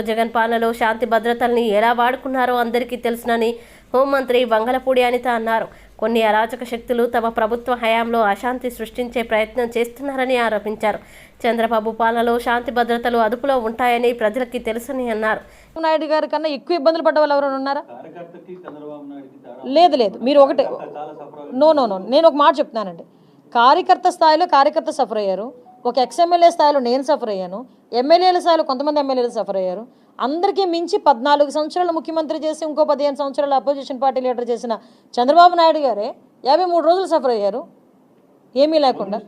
జగన్ పాలనలో శాంతి భద్రతల్ని ఎలా వాడుకున్నారో అందరికీ తెలుసునని హోంమంత్రి వంగలపూడి అనిత అన్నారు. కొన్ని అరాచక శక్తులు తమ ప్రభుత్వ హయాంలో అశాంతి సృష్టించే ప్రయత్నం చేస్తున్నారని ఆరోపించారు. చంద్రబాబు పాలనలో శాంతి భద్రతలు అదుపులో ఉంటాయని ప్రజలకి తెలుసని అన్నారు. నాయుడు గారి కన్నా ఎక్కువ ఇబ్బందులు పడ్డ వాళ్ళు ఎవరైనా ఉన్నారా? కార్యకర్తకి చంద్రబాబు నాయుడుకి తేడా? లేదు లేదు. మీరు ఒకటే నో నో నో. నేను ఒక మాట చెప్తున్నానండి. కార్యకర్త స్థాయిలో కార్యకర్త సఫర్ అయ్యారు. ఒక ఎక్స్ఎమ్మెల్యే స్థాయిలో నేను సఫర్ అయ్యాను. ఎమ్మెల్యేల స్థాయిలో కొంతమంది ఎమ్మెల్యేలు సఫర్ అయ్యారు. అందరికీ మించి పద్నాలుగు సంవత్సరాలు ముఖ్యమంత్రి చేసి ఇంకో పదిహేను సంవత్సరాలు అపోజిషన్ పార్టీ లీడర్ చేసిన చంద్రబాబు నాయుడు గారే యాభై మూడు రోజులు సఫర్ అయ్యారు. ఏమీ లేకుండా.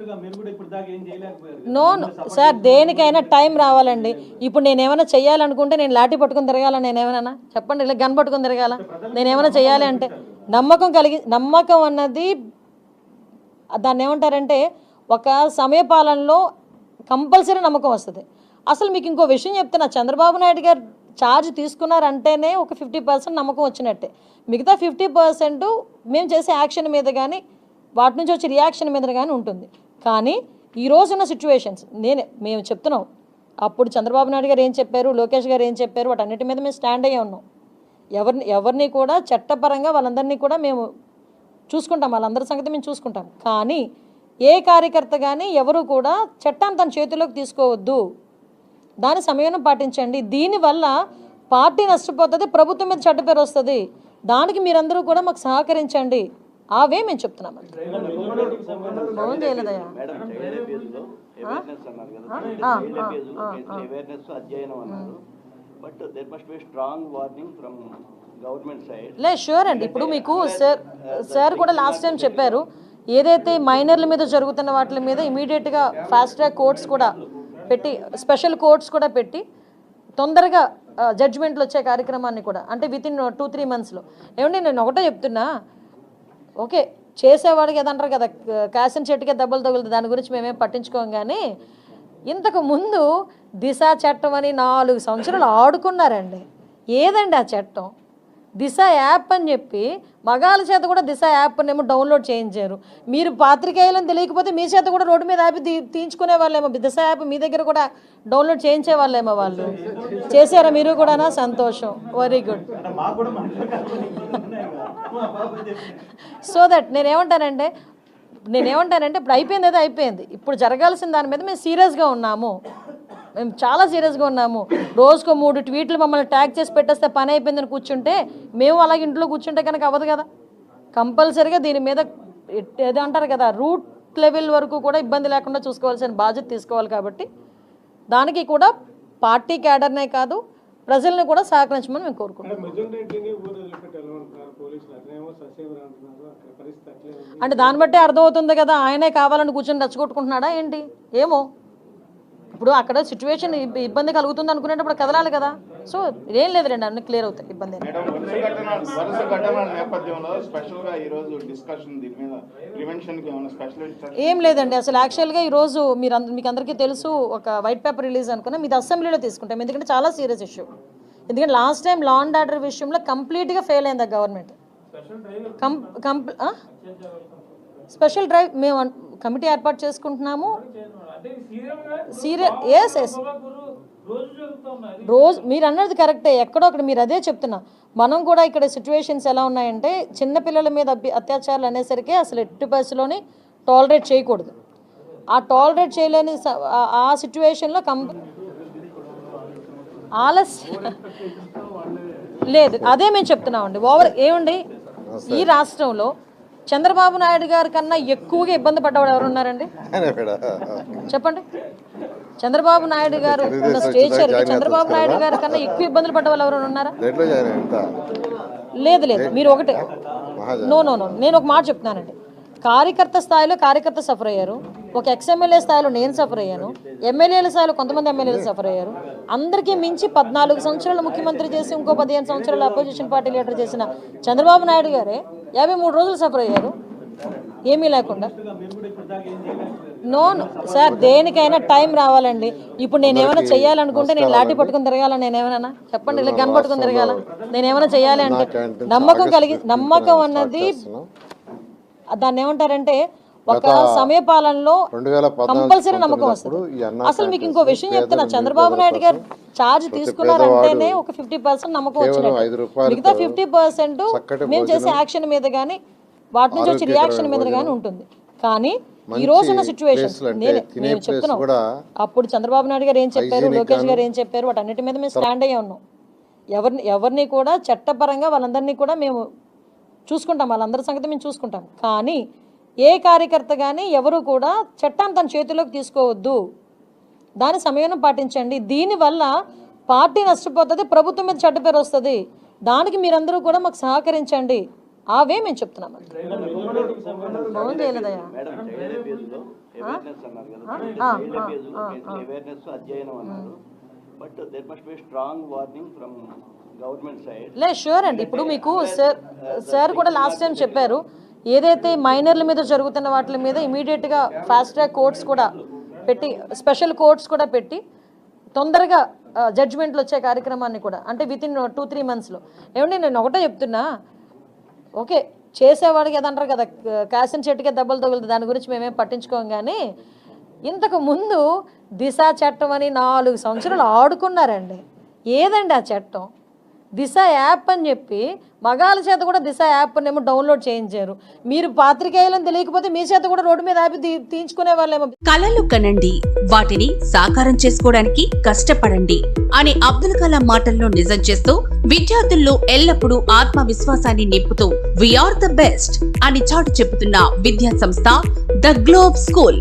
నో నో సార్ దేనికైనా టైం రావాలండి. ఇప్పుడు నేను ఏమైనా చేయాలనుకుంటే నేను లాఠీ పట్టుకుని తిరగాల? నేను ఏమైనా చెప్పండి ఇలా గన్ పట్టుకుని తిరగాల? నేను ఏమైనా చేయాలి అంటే నమ్మకం కలిగి నమ్మకం అన్నది దాన్ని ఏమంటారంటే ఒక సమయపాలనలో కంపల్సరీ నమ్మకం వస్తుంది. అసలు మీకు ఇంకో విషయం చెప్తున్నా చంద్రబాబు నాయుడు గారు ఛార్జ్ తీసుకున్నారంటేనే ఒక ఫిఫ్టీ పర్సెంట్ నమ్మకం వచ్చినట్టే. మిగతా ఫిఫ్టీ పర్సెంట్ మేము చేసే యాక్షన్ మీద కానీ వాటి నుంచి వచ్చే రియాక్షన్ మీద కానీ ఉంటుంది. కానీ ఈ రోజు ఉన్న సిచ్యువేషన్స్ నేనే మేము చెప్తున్నాం. అప్పుడు చంద్రబాబు నాయుడు గారు ఏం చెప్పారు లోకేష్ గారు ఏం చెప్పారు వాటన్నిటి మీద మేము స్టాండ్ అయ్యే ఉన్నాం. ఎవరిని ఎవరిని కూడా చట్టపరంగా వాళ్ళందరినీ కూడా మేము చూసుకుంటాం. వాళ్ళందరి సంగతి మేము చూసుకుంటాం. కానీ ఏ కార్యకర్త కానీ ఎవరు కూడా చట్టాన్ని తన చేతిలోకి తీసుకోవద్దు. దాని సమయం పాటించండి. దీనివల్ల పార్టీ నష్టపోతుంది ప్రభుత్వం మీద చెడ్డ పేరు వస్తుంది. దానికి మీరందరూ కూడా మాకు సహకరించండి. అవే మేము చెప్తున్నాం ఫోన్ చేయలేదయ్యా మేడం చైల్డ్ అబ్యూజ్లో అవేర్నెస్ అన్నారు కదా చైల్డ్ అబ్యూజ్లో అవేర్నెస్ అధ్యయనం అన్నారు. But there must be strong warning from government side లే షూర్ అండి. ఇప్పుడు మీకు సార్ సార్ కూడా లాస్ట్ టైం చెప్పారు. ఏదైతే మైనర్ల మీద జరుగుతున్న వాటి మీద ఇమీడియట్గా ఫాస్ట్ ట్రాక్ కోర్ట్స్ కూడా పెట్టి స్పెషల్ కోర్ట్స్ కూడా పెట్టి తొందరగా జడ్జిమెంట్లు వచ్చే కార్యక్రమాన్ని కూడా అంటే విత్ ఇన్ టూ త్రీ మంత్స్లో ఏమండి నేను ఒకటే చెప్తున్నా. ఓకే చేసేవాడికి ఏదంటారు కదా కాసిన చెట్టుకే దెబ్బలు తగులుతుంది దాని గురించి మేమేం పట్టించుకోం కానీ ఇంతకు ముందు దిశ చట్టం అని నాలుగు సంవత్సరాలు ఆడుకున్నారండి. ఏదండి ఆ చట్టం? దిశ యాప్ అని చెప్పి మగాళ్ళ చేత కూడా దిశ యాప్ ఏమో డౌన్లోడ్ చేయించారు. మీరు పాత్రికేయులను తెలియకపోతే మీ చేత కూడా రోడ్డు మీద ఆపి తీయించుకునే వాళ్ళేమో దిశ యాప్ మీ దగ్గర కూడా డౌన్లోడ్ చేయించే వాళ్ళేమో వాళ్ళు. చేశారా మీరు కూడానా? సంతోషం. వెరీ గుడ్ సో దట్ నేనేమంటానంటే నేనేమంటానంటే ఇప్పుడు అయిపోయింది అయిపోయింది. ఇప్పుడు జరగాల్సిన దాని మీద మేము సీరియస్గా ఉన్నాము. మేము చాలా సీరియస్గా ఉన్నాము. రోజుకో మూడు ట్వీట్లు మమ్మల్ని ట్యాగ్ చేసి పెట్టేస్తే పని అయిపోయిందని కూర్చుంటే మేము అలాగే ఇంట్లో కూర్చుంటే కనుక అవ్వదు కదా. కంపల్సరీగా దీని మీద ఏదో అంటారు కదా రూట్ లెవెల్ వరకు కూడా ఇబ్బంది లేకుండా చూసుకోవాల్సిన బాధ్యత తీసుకోవాలి కాబట్టి దానికి కూడా పార్టీ క్యాడర్నే కాదు ప్రజల్ని కూడా సహకరించమని మేము కోరుకుంటున్నాం. అంటే దాన్ని బట్టి అర్థమవుతుంది కదా ఆయనే కావాలని కూర్చొని రెచ్చగొట్టుకుంటున్నాడా ఏంటి? ఏమో. ఇప్పుడు అక్కడ సిచ్యువేషన్ ఇబ్బంది కలుగుతుంది అనుకునేటప్పుడు కదలాలి కదా. సో ఏం లేదు రండి అన్ని క్లియర్ అవుతాయి ఇబ్బంది ఏం లేదు. మేడం వరుస ఘటన వరుస ఘటనల నేపథ్యంలో స్పెషల్గా ఈ రోజు డిస్కషన్ దీని మీద ప్రివెన్షన్కి ఏమైనా స్పెషల్ ఇన్స్ట్రక్షన్ ఏం లేదండి అసలు యాక్చువల్గా ఈరోజు మీరు మీకు అందరికీ తెలుసు ఒక వైట్ పేపర్ రిలీజ్ అనుకున్నా మీది అసెంబ్లీలో తీసుకుంటాం. ఎందుకంటే చాలా సీరియస్ ఇష్యూ ఎందుకంటే last time law and order విషయంలో కంప్లీట్గా ఫెయిల్ అయింది ఆ గవర్నమెంట్ కం కంప్ స్పెషల్ డ్రైవ్ మేము అన్- కమిటీ ఏర్పాటు చేసుకుంటున్నాము. సీరియస్ ఎస్ ఎస్ రోజు మీరు అన్నది కరెక్టే. ఎక్కడో అక్కడ మీరు అదే చెప్తున్నా. మనం కూడా ఇక్కడ సిచ్యువేషన్స్ ఎలా ఉన్నాయంటే చిన్న పిల్లల మీద అత్యాచారాలు అనేసరికి అసలు ఎట్టి పరిస్థితిలోని టాలరేట్ చేయకూడదు. ఆ టాలరేట్ చేయలేని స- ఆ- ఆ సిచ్యువేషన్లో కం ఆలస్యం లేదు. అదే మేము చెప్తున్నామండి. ఓవర్ ఏమండి? ఈ రాష్ట్రంలో చంద్రబాబు నాయుడు గారి కన్నా ఎక్కువగా ఇబ్బంది పడ్డవాడు ఎవరు ఉన్నారండి చెప్పండి. చంద్రబాబు నాయుడు గారు ఉన్న స్టేచర్ చంద్రబాబు నాయుడు గారి కన్నా ఎక్కువ ఇబ్బందులు పడ్డ వాళ్ళు ఎవరైనా ఉన్నారా? లేదు లేదు. మీరు ఒకటే. No no no. నేను ఒక మాట చెప్తున్నానండి. కార్యకర్త స్థాయిలో కార్యకర్త సఫర్ అయ్యారు. ఒక ఎక్స్ఎమ్మెల్యే స్థాయిలో నేను సఫర్ అయ్యాను. ఎమ్మెల్యేల స్థాయిలో కొంతమంది ఎమ్మెల్యేలు సఫర్ అయ్యారు. అందరికీ మించి పద్నాలుగు సంవత్సరాలు ముఖ్యమంత్రి చేసి ఇంకో పదిహేను సంవత్సరాలు అపోజిషన్ పార్టీ లీడర్ చేసిన చంద్రబాబు నాయుడు గారే యాభై మూడు రోజులు సఫర్ అయ్యారు. ఏమీ లేకుండా. నో నో సార్ దేనికైనా టైం రావాలండి. ఇప్పుడు నేను ఏమైనా చెయ్యాలనుకుంటే నేను లాఠీ పట్టుకుని తిరగాల? నేను ఏమైనా చెప్పండి ఇలా గన్ పట్టుకుని తిరగాల? నేను ఏమైనా చెయ్యాలి అంటే నమ్మకం కలిగి నమ్మకం అన్నది దాన్ని ఏమంటారంటే ఒక సమయపాలనలో కంపల్సరీ నమ్మకం వస్తుంది. అసలు మీకు ఇంకో విషయం చెప్తున్నా చంద్రబాబు నాయుడు గారు ఛార్జ్ తీసుకున్నారంటేనే ఒక ఫిఫ్టీ పర్సెంట్ నమ్మకం వచ్చినట్టు. మిగతా ఫిఫ్టీ పర్సెంట్ మేము చేసే యాక్షన్ మీద కానీ వాటి నుంచి వచ్చే రియాక్షన్ మీద కానీ ఉంటుంది. కానీ ఈ రోజు ఉన్న సిచ్యువేషన్ నేనే చెప్తున్నాం. అప్పుడు చంద్రబాబు నాయుడు గారు ఏం చెప్పారు లోకేష్ గారు ఏం చెప్పారు వాటన్నిటి మీద మేము స్టాండ్ అయ్యి ఉన్నాం. ఎవరిని ఎవరిని కూడా చట్టపరంగా వాళ్ళందరినీ కూడా మేము చూసుకుంటాం. వాళ్ళందరి సంగతి మేము చూసుకుంటాం. కానీ ఏ కార్యకర్త కానీ ఎవరు కూడా చట్టాన్ని తన చేతిలోకి తీసుకోవద్దు. దాని సమయం పాటించండి. దీనివల్ల పార్టీ నష్టపోతుంది ప్రభుత్వం మీద చెడ్డ పేరు వస్తుంది. దానికి మీరందరూ కూడా మాకు సహకరించండి. అవే మేము చెప్తున్నాం ఫోన్ చేయలేదయ్యా మేడం చైల్డ్ అబ్యూస్లో అవేర్నెస్ అన్నారు కదా చైల్డ్ అబ్యూస్లో అవేర్నెస్ అధ్యయనం అన్నారు. But there must be strong warning from government side లే షూర్ అండి. ఇప్పుడు మీకు సార్ సార్ కూడా లాస్ట్ టైం చెప్పారు. ఏదైతే మైనర్ల మీద జరుగుతున్న వాటి మీద ఇమీడియట్గా ఫాస్ట్ ట్రాక్ కోర్ట్స్ కూడా పెట్టి స్పెషల్ కోర్ట్స్ కూడా పెట్టి తొందరగా జడ్జ్మెంట్లు వచ్చే కార్యక్రమాన్ని కూడా అంటే విత్ ఇన్ టూ త్రీ మంత్స్లో ఏమండి నేను ఒకటే చెప్తున్నా. ఓకే చేసేవాడికి ఏదంటారు కదా కాసిన చెట్టుకే దెబ్బలు తగులుతుంది దాని గురించి మేమేం పట్టించుకోం కానీ ఇంతకు ముందు దిశ చట్టం అని నాలుగు సంవత్సరాలు ఆడుకున్నారండి. ఏదండి ఆ చట్టం? దిశ యాప్ అని చెప్పి మగాల చేత కూడా దిశ యాప్ ఏమో డౌన్లోడ్ చేయించారు. మీరు పాత్రికేయులను తెలియకపోతే మీ చేత కూడా రోడ్డు మీద ఆపి తీయించుకునే వాళ్ళేమో. కళలు కనండి. వాటిని సాకారం చేసుకోవడానికి కష్టపడండి అని అబ్దుల్ కలాం మాటల్లో నిజం చేస్తూ విద్యార్థుల్లో ఎల్లప్పుడూ ఆత్మవిశ్వాసాన్ని నింపుతూ వీఆర్ ద బెస్ట్ అని చాటు చెబుతున్న విద్యా సంస్థ ద గ్లోబ్ స్కూల్.